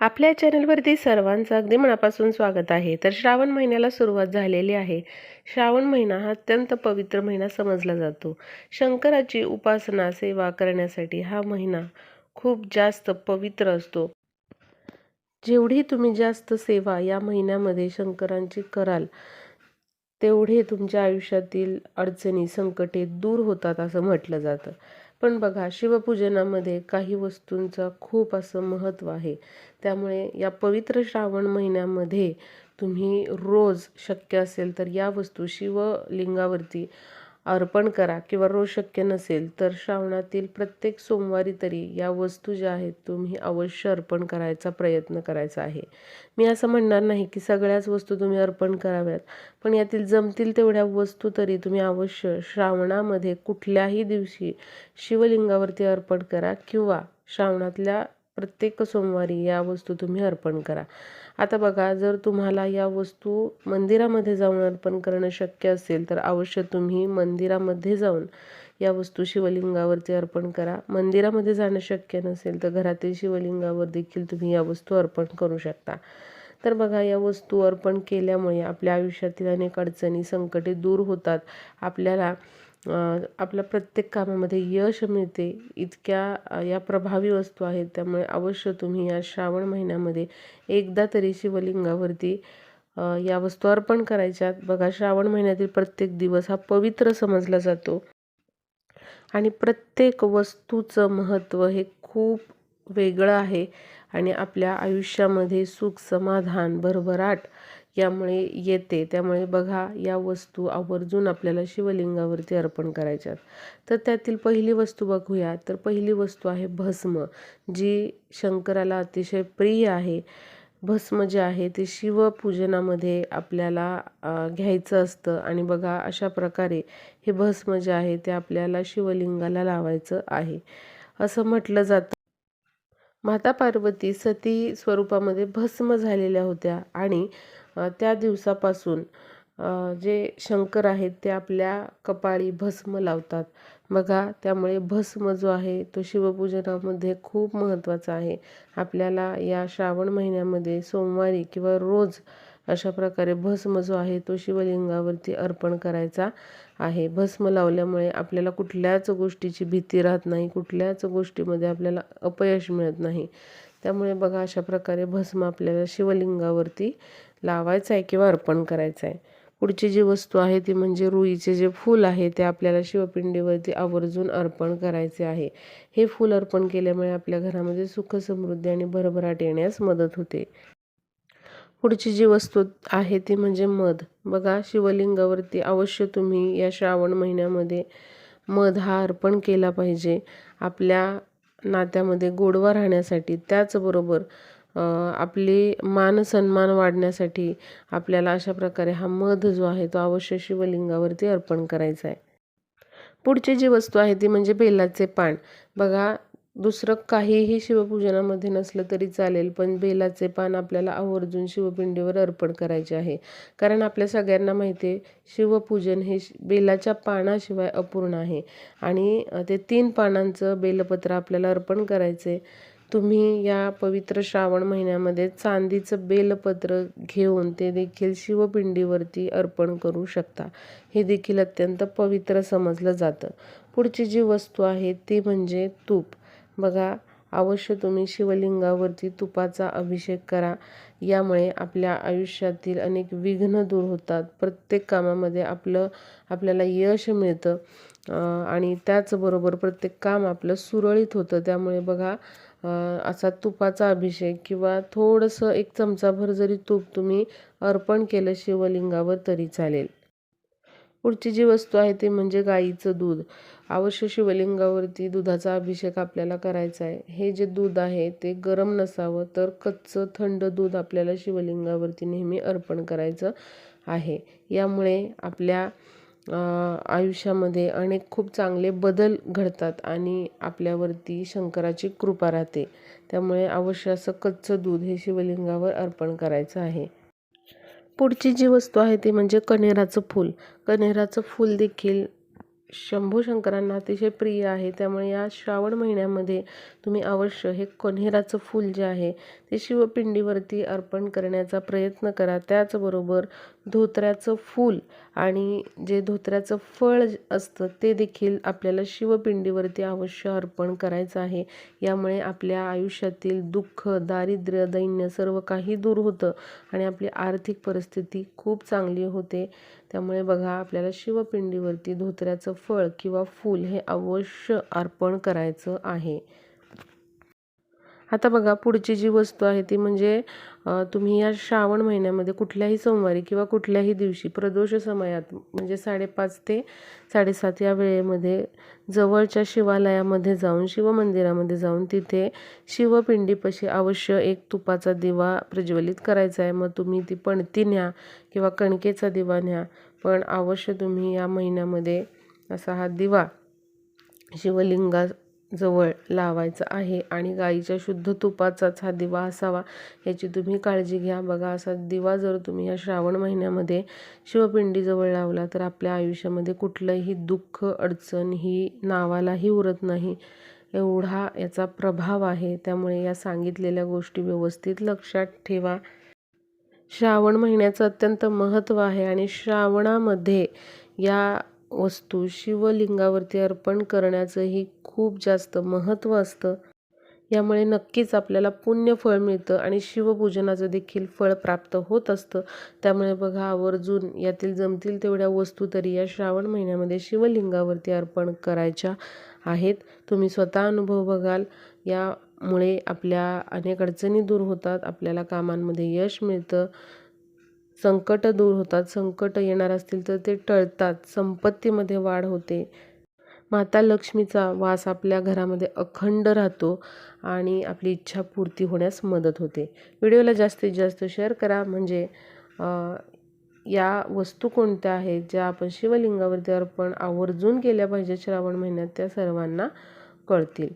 आपल्या चॅनलवरती सर्वांचं अगदी मनापासून स्वागत आहे. तर श्रावण महिन्याला सुरुवात झालेली आहे. श्रावण महिना हा अत्यंत पवित्र महिना समजला जातो. शंकराची उपासना सेवा करण्यासाठी हा महिना खूप जास्त पवित्र असतो. जेवढी तुम्ही जास्त सेवा या महिन्यामध्ये शंकरांची कराल तेवढे तुमच्या आयुष्यातील अडचणी संकटे दूर होतात असं म्हटलं जातं. पण बघा शिवपूजनामध्ये काही वस्तूंचा खूप असं महत्त्व आहे. त्यामुळे या पवित्र श्रावण महिन्यामध्ये तुम्ही रोज शक्य असेल तर या वस्तू शिवलिंगावरती अर्पण करा किंवा रोज शक्य नसेल तर श्रावणातील प्रत्येक सोमवारी तरी या वस्तू ज्या आहेत तुम्ही अवश्य अर्पण करायचा प्रयत्न करायचा आहे. मी असं म्हणणार नाही की सगळ्याच वस्तू तुम्ही अर्पण कराव्यात पण यातील जमतील तेवढ्या वस्तू तरी तुम्ही अवश्य श्रावणामध्ये कुठल्याही दिवशी शिवलिंगावरती अर्पण करा किंवा श्रावणातल्या प्रत्येक सोमवारी या वस्तू तुम्ही अर्पण करा. आता बघा जर तुम्हाला या वस्तू मंदिरामध्ये जाऊन अर्पण करणं शक्य असेल तर अवश्य तुम्ही मंदिरामध्ये जाऊन या वस्तू शिवलिंगावरती अर्पण करा. मंदिरामध्ये जाणं शक्य नसेल तर घरातील शिवलिंगावर देखील तुम्ही या वस्तू अर्पण करू शकता. तर बघा या वस्तू अर्पण केल्यामुळे आपल्या आयुष्यातील अनेक अडचणी संकटे दूर होतात. आपल्याला आपल्या प्रत्येक कामामध्ये यश मिळते इतक्या या प्रभावी वस्तू आहेत. त्यामुळे अवश्य तुम्ही या श्रावण महिन्यामध्ये एकदा तरी शिवलिंगावरती या वस्तू अर्पण करायच्यात. बघा श्रावण महिन्यातील प्रत्येक दिवस हा पवित्र समजला जातो. आणि प्रत्येक वस्तूचं महत्त्व हे खूप वेगळं आहे. आणि आपल्या आयुष्यामध्ये सुख समाधान भरभराट यामुळे येते. त्यामुळे बघा या वस्तू आवर्जून आपल्याला शिवलिंगावरती अर्पण करायच्यात. तर त्यातील पहिली वस्तू बघूया. तर पहिली वस्तू आहे भस्म जी शंकराला अतिशय प्रिय आहे. भस्म जे आहे ते शिवपूजनामध्ये आपल्याला घ्यायचं असतं. आणि बघा अशा प्रकारे हे भस्म जे आहे ते आपल्याला शिवलिंगाला लावायचं आहे. असं म्हटलं जातं. माता पार्वती सती स्वरूपामध्ये भस्म झालेल्या होत्या. आणि त्या दिवसापासून जे शंकर आहेत ते आपल्या कपाळी भस्म लावतात. बघा त्यामुळे भस्म जो आहे तो शिवपूजनामध्ये खूप महत्त्वाचा आहे. आपल्याला या श्रावण महिन्यामध्ये सोमवारी किंवा रोज अशा प्रकारे भस्म जो आहे तो शिवलिंगावरती अर्पण करायचा आहे. भस्म लावल्यामुळे आपल्याला कुठल्याच गोष्टीची भीती राहत नाही कुठल्याच गोष्टीमध्ये आपल्याला अपयश मिळत नाही. त्यामुळे बघा अशा प्रकारे भस्म आपल्याला शिवलिंगावरती लावायचं आहे किंवा अर्पण करायचं आहे पुढची जी वस्तू आहे ती म्हणजे रुईचे जे फूल आहे ते आपल्याला शिवपिंडीवरती आवर्जून अर्पण करायचे आहे. हे फूल अर्पण केल्यामुळे आपल्या घरामध्ये सुख समृद्धी आणि भरभराट येण्यास मदत होते. पुढची जी वस्तू आहे ती म्हणजे मध. बघा शिवलिंगावरती अवश्य तुम्ही या श्रावण महिन्यामध्ये मध हा अर्पण केला पाहिजे. आपल्या नात्यामध्ये गोडवा राहण्यासाठी त्याचबरोबर आपली मान सन्मान वाढण्यासाठी आपल्याला अशा प्रकारे हा मध जो आहे तो अवश्य शिवलिंगावरती अर्पण करायचा आहे. पुढची जी वस्तू आहे ती म्हणजे बेलाचे पान. बघा दुसरं काहीही शिवपूजनामध्ये नसलं तरी चालेल पण बेलाचे पान आपल्याला आवर्जून शिवपिंडीवर अर्पण करायचे आहे. कारण आपल्या सगळ्यांना माहिती आहे शिवपूजन हे बेलाच्या पानाशिवाय अपूर्ण आहे. आणि ते तीन पानांचं बेलपत्र आपल्याला अर्पण करायचे तुम्ही या पवित्र श्रावण महिन्यामध्ये चांदीचं बेलपत्र घेऊन ते देखील शिवपिंडीवरती अर्पण करू शकता. हे देखील अत्यंत पवित्र समजलं जातं. पुढची जी वस्तू आहे ती म्हणजे तूप. बघा अवश्य तुम्ही शिवलिंगावरती तुपाचा अभिषेक करा. यामुळे आपल्या आयुष्यातील अनेक विघ्न दूर होतात. प्रत्येक कामामध्ये आपलं आपल्याला यश मिळतं. आणि त्याचबरोबर प्रत्येक काम आपलं सुरळीत होतं. त्यामुळे बघा असा तुपाचा अभिषेक किंवा थोडंसं एक चमचाभर जरी तूप तुम्ही अर्पण केलं शिवलिंगावर तरी चालेल. पुढची जी वस्तू आहे ती म्हणजे गाईचं दूध. अवश्य शिवलिंगावरती दुधाचा अभिषेक आपल्याला करायचा आहे. हे जे दूध आहे ते गरम नसावं तर कच्चं थंड दूध आपल्याला शिवलिंगावरती नेहमी अर्पण करायचं आहे. यामुळे आपल्या आयुष्यामध्ये अनेक खूप चांगले बदल घडतात आणि आपल्यावरती शंकराची कृपा राहते. त्यामुळे अवश्य असं कच्चं दूध हे शिवलिंगावर अर्पण करायचं आहे. पुढची जी वस्तू आहे ती म्हणजे कण्हेराचं फूल. कण्हेराचं फूल देखील शंभू शंकरांना अतिशय प्रिय आहे. त्यामुळे या श्रावण महिन्यामध्ये तुम्ही अवश्य हे कन्हेराचं फूल जे आहे ते शिवपिंडीवरती अर्पण करण्याचा प्रयत्न करा. त्याचबरोबर धोत्र्याचं फूल आणि जे धोत्र्याचं फळ असतं ते देखील आपल्याला शिवपिंडीवरती अवश्य अर्पण करायचं आहे. यामुळे आपल्या आयुष्यातील दुःख दारिद्र्य दैन्य सर्व काही दूर होतं आणि आपली आर्थिक परिस्थिती खूप चांगली होते. त्यामुळे बघा आपल्याला शिवपिंडीवरती धोत्र्याचं फळ किंवा फूल हे अवश्य अर्पण करायचं आहे. आता बघा पुढची जी वस्तू आहे ती म्हणजे तुम्ही या श्रावण महिन्यामध्ये कुठल्याही सोमवारी किंवा कुठल्याही दिवशी प्रदोष समयात म्हणजे साडेपाच ते साडेसात या वेळेमध्ये जवळच्या शिवालयामध्ये जाऊन शिवमंदिरामध्ये जाऊन तिथे शिवपिंडीपाशी अवश्य एक तुपाचा दिवा प्रज्वलित करायचा आहे. मग तुम्ही ती पणती न्या किंवा कणकेचा दिवा न्या पण अवश्य तुम्ही या महिन्यामध्ये असा हा दिवा शिवलिंगा जवळ लावायचा आहे आणि गाईच्या शुद्ध तुपाचाच हा दिवा असावा याची तुम्ही काळजी घ्या. बघा असा दिवा जर तुम्ही या श्रावण महिन्यामध्ये शिवपिंडीजवळ लावला तर आपल्या आयुष्यामध्ये कुठलंही दुःख अडचण ही नावालाही उरत नाही. एवढा याचा प्रभाव आहे. त्यामुळे या सांगितलेल्या गोष्टी व्यवस्थित लक्षात ठेवा. श्रावण महिन्याचं अत्यंत महत्त्व आहे आणि श्रावणामध्ये या वस्तू शिवलिंगावरती अर्पण करण्याचंही खूप जास्त महत्त्व असतं. यामुळे नक्कीच आपल्याला पुण्यफळ मिळतं आणि शिवपूजनाचं देखील फळ प्राप्त होत असतं. त्यामुळे बघा आवर्जून यातील जमतील तेवढ्या वस्तू तरी या श्रावण महिन्यामध्ये शिवलिंगावरती अर्पण करायच्या आहेत. तुम्ही स्वतः अनुभव बघाल. यामुळे आपल्या अनेक अडचणी दूर होतात. आपल्याला कामांमध्ये यश मिळतं. संकट दूर होतात संकट येणार असतील तर ते टळतात संपत्तीमध्ये वाढ होते. माता लक्ष्मीचा वास आपल्या घरामध्ये अखंड राहतो आणि आपली इच्छा पूर्ती होण्यास मदत होते. व्हिडिओला जास्तीत जास्त शेअर करा म्हणजे या वस्तू कोणत्या आहेत ज्या आपण शिवलिंगावरती अर्पण आवर्जून केल्या पाहिजे श्रावण महिन्यात त्या सर्वांना कळतील.